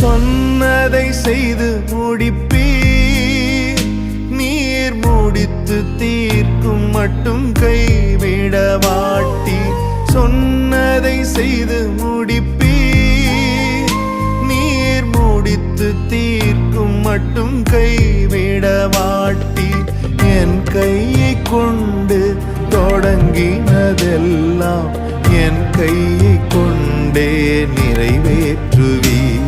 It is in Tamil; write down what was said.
சொன்னதை செய்து முடிப்பீர். நீர் முடித்து தீர்க்கும் மட்டும் கைவிட வாட்டி. சொன்னதை செய்து முடிப்பீர். நீர் முடித்து தீர்க்கும் மட்டும் கைவிட வாட்டி. என் கையை கொண்டு தொடங்கினதெல்லாம் என் கையை கொண்டே நிறைவேற்றுவீர்.